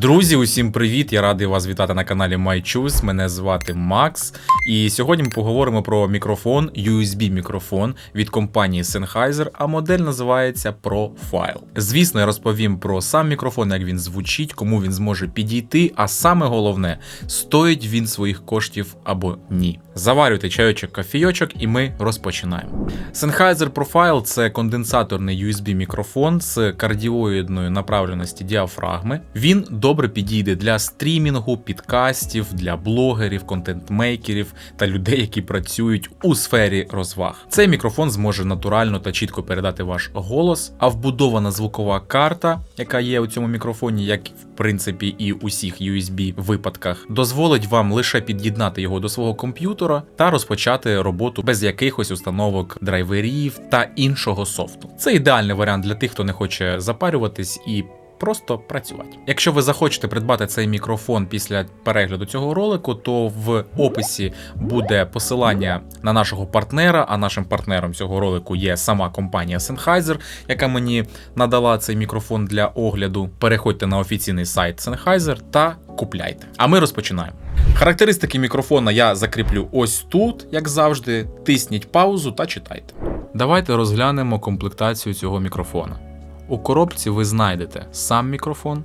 Друзі, усім привіт! Я радий вас вітати на каналі MyChoose. Мене звати Макс. І сьогодні ми поговоримо про мікрофон, USB мікрофон від компанії Sennheiser, а модель називається Profile. Звісно, я розповім про сам мікрофон, як він звучить, кому він зможе підійти. А саме головне, стоїть він своїх коштів або ні. Заварюйте чайочок, кофійочок, і ми розпочинаємо. Sennheiser Profile це конденсаторний USB мікрофон з кардіоїдною направленості діафрагми. Він добре підійде для стрімінгу, підкастів, для блогерів, контент-мейкерів та людей, які працюють у сфері розваг. Цей мікрофон зможе натурально та чітко передати ваш голос, а вбудована звукова карта, яка є у цьому мікрофоні, як в принципі і усіх USB випадках, дозволить вам лише під'єднати його до свого комп'ютера та розпочати роботу без якихось установок драйверів та іншого софту. Це ідеальний варіант для тих, хто не хоче запарюватись і просто працювати. Якщо ви захочете придбати цей мікрофон після перегляду цього ролику, то в описі буде посилання на нашого партнера. А нашим партнером цього ролику є сама компанія Sennheiser, яка мені надала цей мікрофон для огляду. Переходьте на офіційний сайт Sennheiser та купляйте. А ми розпочинаємо. Характеристики мікрофона я закріплю ось тут, як завжди. Тисніть паузу та читайте. Давайте розглянемо комплектацію цього мікрофона. У коробці ви знайдете сам мікрофон,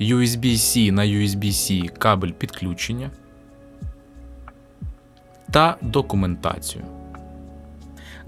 USB-C на USB-C кабель підключення та документацію.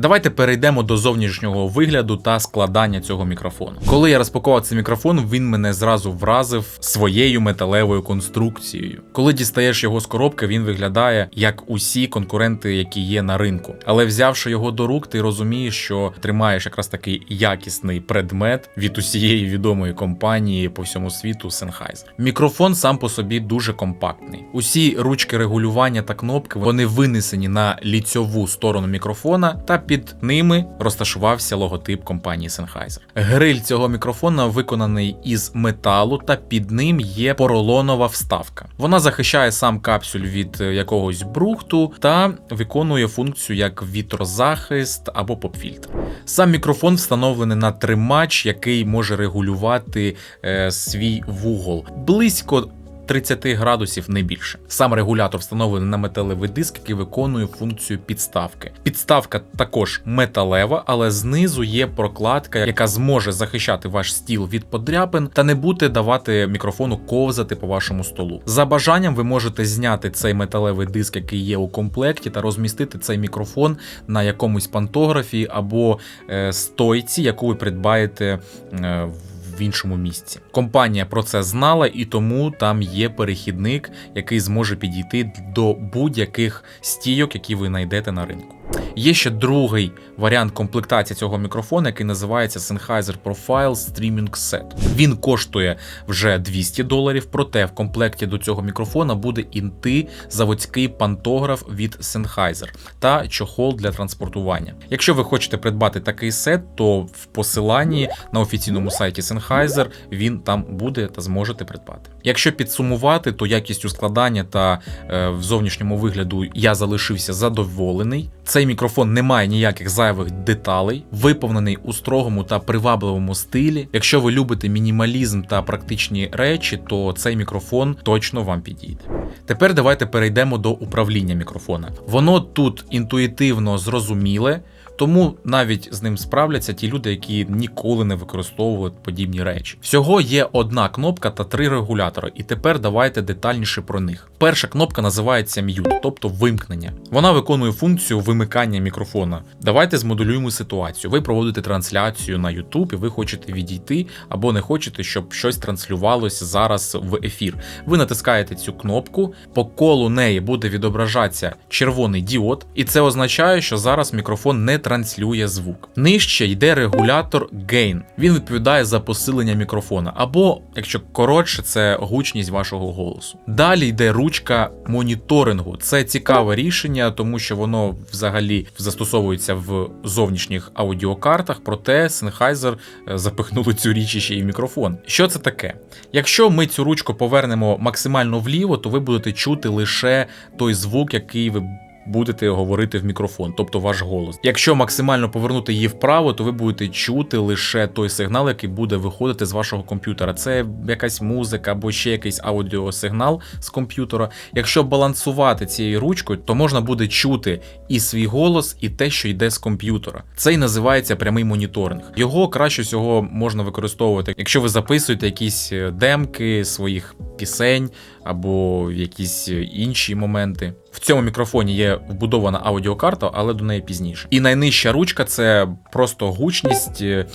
Давайте перейдемо до зовнішнього вигляду та складання цього мікрофону. Коли я розпакував цей мікрофон, він мене зразу вразив своєю металевою конструкцією. Коли дістаєш його з коробки, він виглядає як усі конкуренти, які є на ринку. Але взявши його до рук, ти розумієш, що тримаєш якраз такий якісний предмет від усієї відомої компанії по всьому світу Sennheiser. Мікрофон сам по собі дуже компактний. Усі ручки регулювання та кнопки вони винесені на ліцьову сторону мікрофона та під ними розташувався логотип компанії Sennheiser. Гриль цього мікрофона виконаний із металу, та під ним є поролонова вставка. Вона захищає сам капсюль від е, якогось брухту та виконує функцію як вітрозахист або попфільтр. Сам мікрофон встановлений на тримач, який може регулювати е, свій вугол близько 30 градусів не більше. Сам регулятор встановлений на металевий диск, який виконує функцію підставки. Підставка також металева, але знизу є прокладка, яка зможе захищати ваш стіл від подряпин та не буде давати мікрофону ковзати по вашому столу. За бажанням ви можете зняти цей металевий диск, який є у комплекті, та розмістити цей мікрофон на якомусь пантографі або е, стойці, яку ви придбаєте е, в в іншому місці. Компанія про це знала, і тому там є перехідник, який зможе підійти до будь-яких стійок, які ви знайдете на ринку. Є ще другий варіант комплектації цього мікрофона, який називається Sennheiser Profile Streaming Set. Він коштує вже 200 доларів, проте в комплекті до цього мікрофона буде інти заводський пантограф від Sennheiser та чохол для транспортування. Якщо ви хочете придбати такий сет, то в посиланні на офіційному сайті Sennheiser він там буде та зможете придбати. Якщо підсумувати, то якістю складання та е, в зовнішньому вигляду я залишився задоволений. Цей мікрофон не має ніяких зайвих деталей, виповнений у строгому та привабливому стилі. Якщо ви любите мінімалізм та практичні речі, то цей мікрофон точно вам підійде. Тепер давайте перейдемо до управління мікрофона. Воно тут інтуїтивно зрозуміле. Тому навіть з ним справляться ті люди, які ніколи не використовують подібні речі. Всього є одна кнопка та три регулятори, і тепер давайте детальніше про них. Перша кнопка називається Mute, тобто вимкнення. Вона виконує функцію вимикання мікрофона. Давайте змоделюємо ситуацію. Ви проводите трансляцію на YouTube і ви хочете відійти або не хочете, щоб щось транслювалося зараз в ефір. Ви натискаєте цю кнопку, по колу неї буде відображатися червоний діод, і це означає, що зараз мікрофон не транслює звук. Нижче йде регулятор Gain. Він відповідає за посилення мікрофона, або, якщо коротше, це гучність вашого голосу. Далі йде ручка моніторингу. Це цікаве рішення, тому що воно взагалі застосовується в зовнішніх аудіокартах, проте Sennheiser е, запихнули цю річ ще й в мікрофон. Що це таке? Якщо ми цю ручку повернемо максимально вліво, то ви будете чути лише той звук, який ви будете говорити в мікрофон, тобто ваш голос. Якщо максимально повернути її вправо, то ви будете чути лише той сигнал, який буде виходити з вашого комп'ютера. Це якась музика або ще якийсь аудіосигнал з комп'ютера. Якщо балансувати цією ручкою, то можна буде чути і свій голос, і те, що йде з комп'ютера. Це і називається прямий моніторинг. Його краще всього можна використовувати, якщо ви записуєте якісь е, демки своїх пісень або якісь інші моменти. В цьому мікрофоні є вбудована аудіокарта, але до неї пізніше. І найнижча ручка це просто гучність е, е,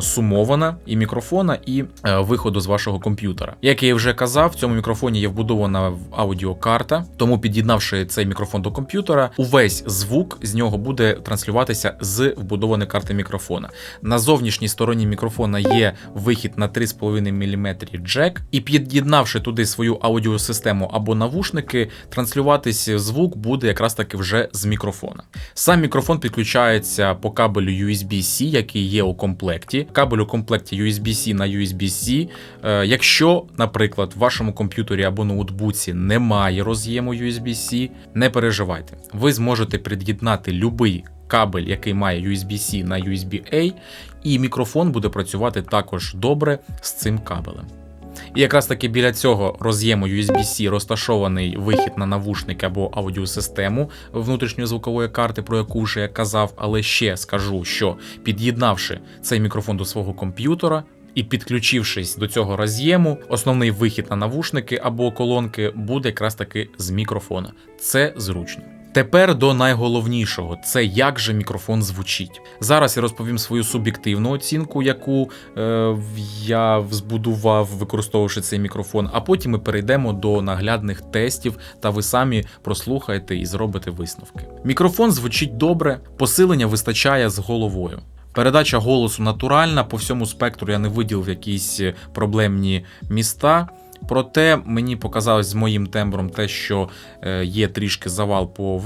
сумована і мікрофона, і е, виходу з вашого комп'ютера. Як я вже казав, в цьому мікрофоні є вбудована аудіокарта, тому під'єднавши цей мікрофон до комп'ютера, увесь звук з нього буде транслюватися з вбудованої карти мікрофона. На зовнішній стороні мікрофона є вихід на 3,5 мм джек, і під'єднавши туди свою аудіосистему або навушники, транслюватись звук буде якраз таки вже з мікрофона. Сам мікрофон підключається по кабелю USB-C, який є у комплекті. Кабель у комплекті USB-C на USB-C. Е, Якщо, наприклад, в вашому комп'ютері або ноутбуці немає роз'єму USB-C, не переживайте. Ви зможете під'єднати будь-який кабель, який має USB-C на USB-A, і мікрофон буде працювати також добре з цим кабелем. І якраз таки біля цього роз'єму USB-C розташований вихід на навушник або аудіосистему внутрішньої звукової карти, про яку вже я казав, але ще скажу, що під'єднавши цей мікрофон до свого комп'ютера. І підключившись до цього роз'єму, основний вихід на навушники або колонки буде якраз таки з мікрофона. Це зручно. Тепер до найголовнішого це як же мікрофон звучить. Зараз я розповім свою суб'єктивну оцінку, яку е, я збудував, використовувавши цей мікрофон. А потім ми перейдемо до наглядних тестів, та ви самі прослухаєте і зробите висновки. Мікрофон звучить добре, посилення вистачає з головою. Передача голосу натуральна, по всьому спектру я не виділив якісь проблемні міста. Проте мені показалось з моїм тембром те, що е, є трішки завал по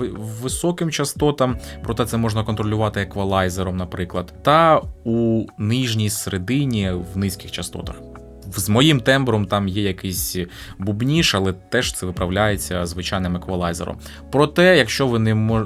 високим частотам, проте це можна контролювати еквалайзером, наприклад, та у нижній середині в низьких частотах. З моїм тембром там є якийсь бубніш, але теж це виправляється звичайним еквалайзером. Проте, якщо ви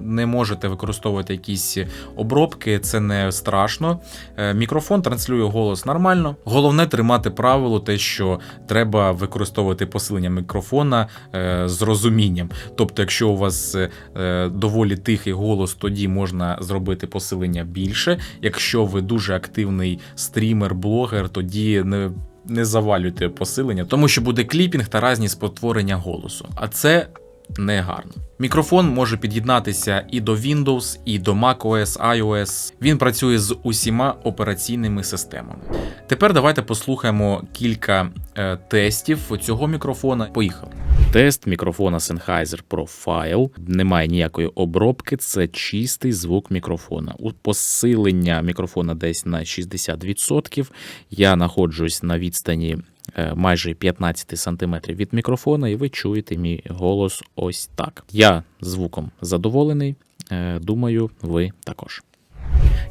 не можете використовувати якісь обробки, це не страшно. Е, мікрофон транслює голос нормально. Головне тримати правило, те, що треба використовувати посилення мікрофона е, з розумінням. Тобто, якщо у вас е, доволі тихий голос, тоді можна зробити посилення більше. Якщо ви дуже активний стрімер, блогер, тоді не не завалюйте посилення, тому що буде кліпінг та разні спотворення голосу. А це не гарно. Мікрофон може під'єднатися і до Windows, і до macOS, iOS. Він працює з усіма операційними системами. Тепер давайте послухаємо кілька е, тестів цього мікрофона. Поїхали. Тест мікрофона Sennheiser Profile. Немає ніякої обробки, це чистий звук мікрофона. У посилення мікрофона десь на 60%. Я знаходжусь на відстані майже 15 см від мікрофона, і ви чуєте мій голос ось так. Я звуком задоволений. Е, думаю, ви також.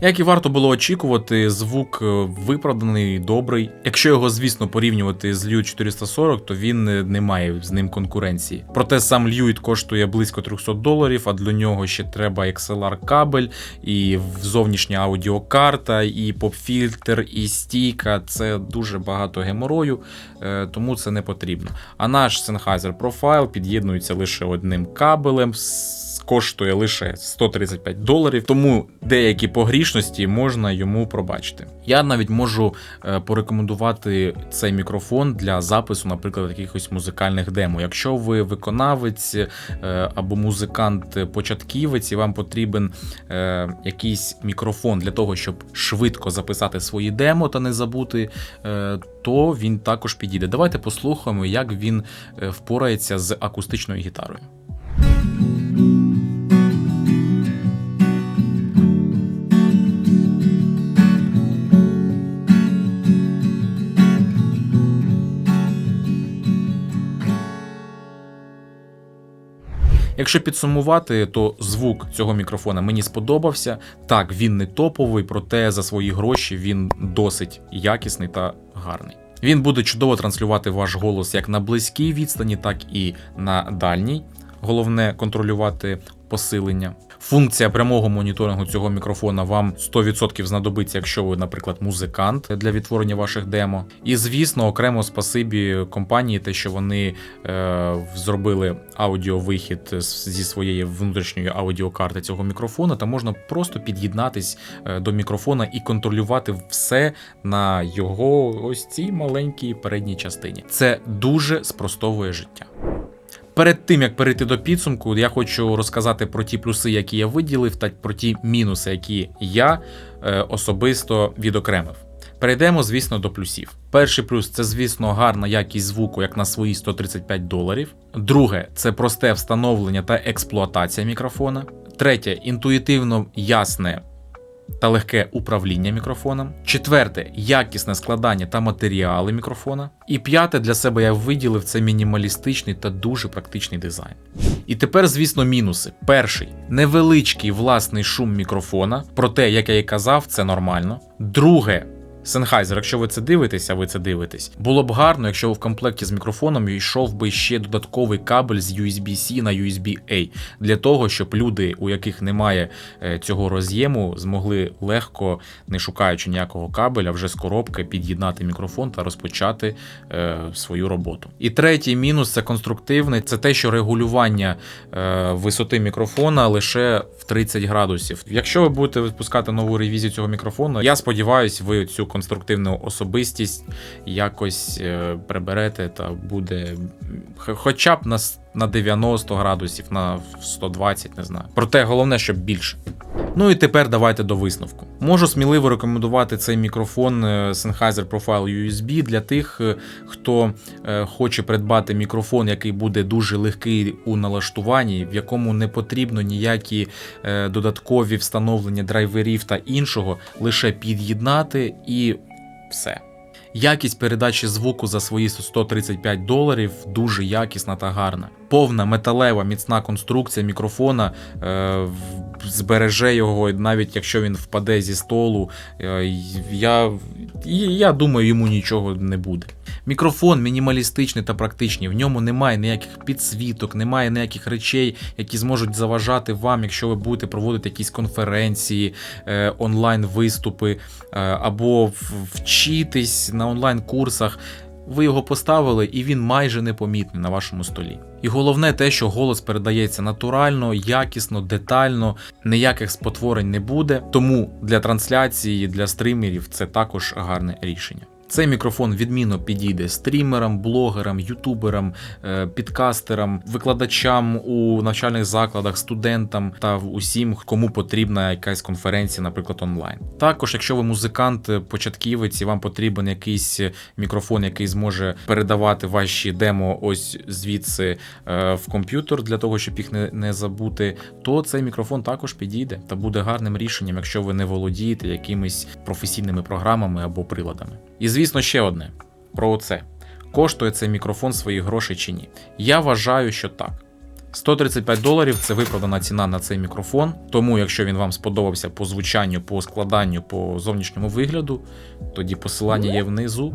Як і варто було очікувати, звук е, виправданий, добрий. Якщо його, звісно, порівнювати з Lute 440, то він не має з ним конкуренції. Проте сам Lute коштує близько 300 доларів, а для нього ще треба XLR кабель, і зовнішня аудіокарта, і поп-фільтр, і стійка. Це дуже багато геморою, е, тому це не потрібно. А наш Sennheiser Profile під'єднується лише одним кабелем коштує лише 135 доларів, тому деякі погрішності можна йому пробачити. Я навіть можу е, порекомендувати цей мікрофон для запису, наприклад, якихось музикальних демо. Якщо ви виконавець е, або музикант-початківець, і вам потрібен е, якийсь мікрофон для того, щоб швидко записати свої демо та не забути, то він також підійде. Давайте послухаємо, як він впорається з акустичною гітарою. Якщо підсумувати, то звук цього мікрофона мені сподобався. Так, він не топовий, проте за свої гроші він досить якісний та гарний. Він буде чудово транслювати ваш голос як на близькій відстані, так і на дальній. головне контролювати посилення. Функція прямого моніторингу цього мікрофона вам 100% знадобиться, якщо ви, наприклад, музикант для відтворення ваших демо. І звісно, окремо спасибі компанії, те, що вони е, зробили аудіовихід зі своєї внутрішньої аудіокарти цього мікрофона, та можна просто під'єднатись е, до мікрофона і контролювати все на його ось цій маленькій передній частині. Це дуже спростовує життя. Перед тим як перейти до підсумку, я хочу розказати про ті плюси, які я виділив, та про ті мінуси, які я е, особисто відокремив. Перейдемо, звісно, до плюсів. Перший плюс це, звісно, гарна якість звуку, як на свої 135 доларів. Друге, це просте встановлення та експлуатація мікрофона. Третє інтуїтивно ясне та легке управління мікрофоном. Четверте якісне складання та матеріали мікрофона. І п'яте для себе я виділив це мінімалістичний та дуже практичний дизайн. І тепер, звісно, мінуси. Перший невеличкий власний шум мікрофона. Проте, як я і казав, це нормально. Друге. Sennheiser, якщо ви це дивитесь, а ви це дивитесь, було б гарно, якщо в комплекті з мікрофоном йшов би ще додатковий кабель з USB-C на USB-A, для того, щоб люди, у яких немає е, цього роз'єму, змогли легко, не шукаючи ніякого кабеля, вже з коробки під'єднати мікрофон та розпочати е, свою роботу. І третій мінус це конструктивний, це те, що регулювання е, висоти мікрофона лише в 30 градусів. Якщо ви будете випускати нову ревізію цього мікрофону, я сподіваюся, ви цю конструктивну особистість якось е, приберете та буде хоча б на, с- на 90 градусів, на 120, не знаю. Проте головне, щоб більше. Ну і тепер давайте до висновку. Можу сміливо рекомендувати цей мікрофон е, Sennheiser Profile USB для тих, е, хто е, хоче придбати мікрофон, який буде дуже легкий у налаштуванні, в якому не потрібно ніякі додаткові встановлення драйверів та іншого, лише під'єднати і все. Якість передачі звуку за свої 135 доларів дуже якісна та гарна. Повна металева міцна конструкція мікрофона е, збереже його, навіть якщо він впаде зі столу. Е, я, я думаю, йому нічого не буде. Мікрофон мінімалістичний та практичний. В ньому немає ніяких підсвіток, немає ніяких речей, які зможуть заважати вам, якщо ви будете проводити якісь конференції, е, онлайн виступи е, або вчитись на онлайн курсах. Ви його поставили, і він майже непомітний на вашому столі. І головне те, що голос передається натурально, якісно, детально, ніяких спотворень не буде. Тому для трансляції, для стримерів це також гарне рішення. Цей мікрофон відмінно підійде стрімерам, блогерам, ютуберам, е, підкастерам, викладачам у навчальних закладах, студентам та усім, кому потрібна якась конференція, наприклад, онлайн. Також, якщо ви музикант, е, початківець і вам потрібен якийсь мікрофон, який зможе передавати ваші демо ось звідси е, в комп'ютер для того, щоб їх не забути, то цей мікрофон також підійде та буде гарним рішенням, якщо ви не володієте якимись професійними програмами або приладами. І звісно, ще одне про це. Коштує цей мікрофон свої гроші чи ні? Я вважаю, що так. 135 доларів це виправдана ціна на цей мікрофон. Тому, якщо він вам сподобався по звучанню, по складанню, по зовнішньому вигляду, тоді посилання є внизу.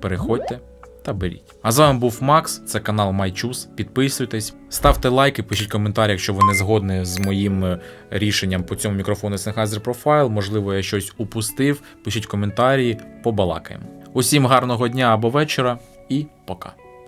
Переходьте та беріть. А з вами був Макс, це канал MyChoose. Підписуйтесь, ставте лайки, пишіть коментарі, якщо ви не згодні з моїм е, рішенням по цьому мікрофону Sennheiser Profile. Можливо, я щось упустив. Пишіть коментарі, побалакаємо. Усім гарного дня або вечора і пока.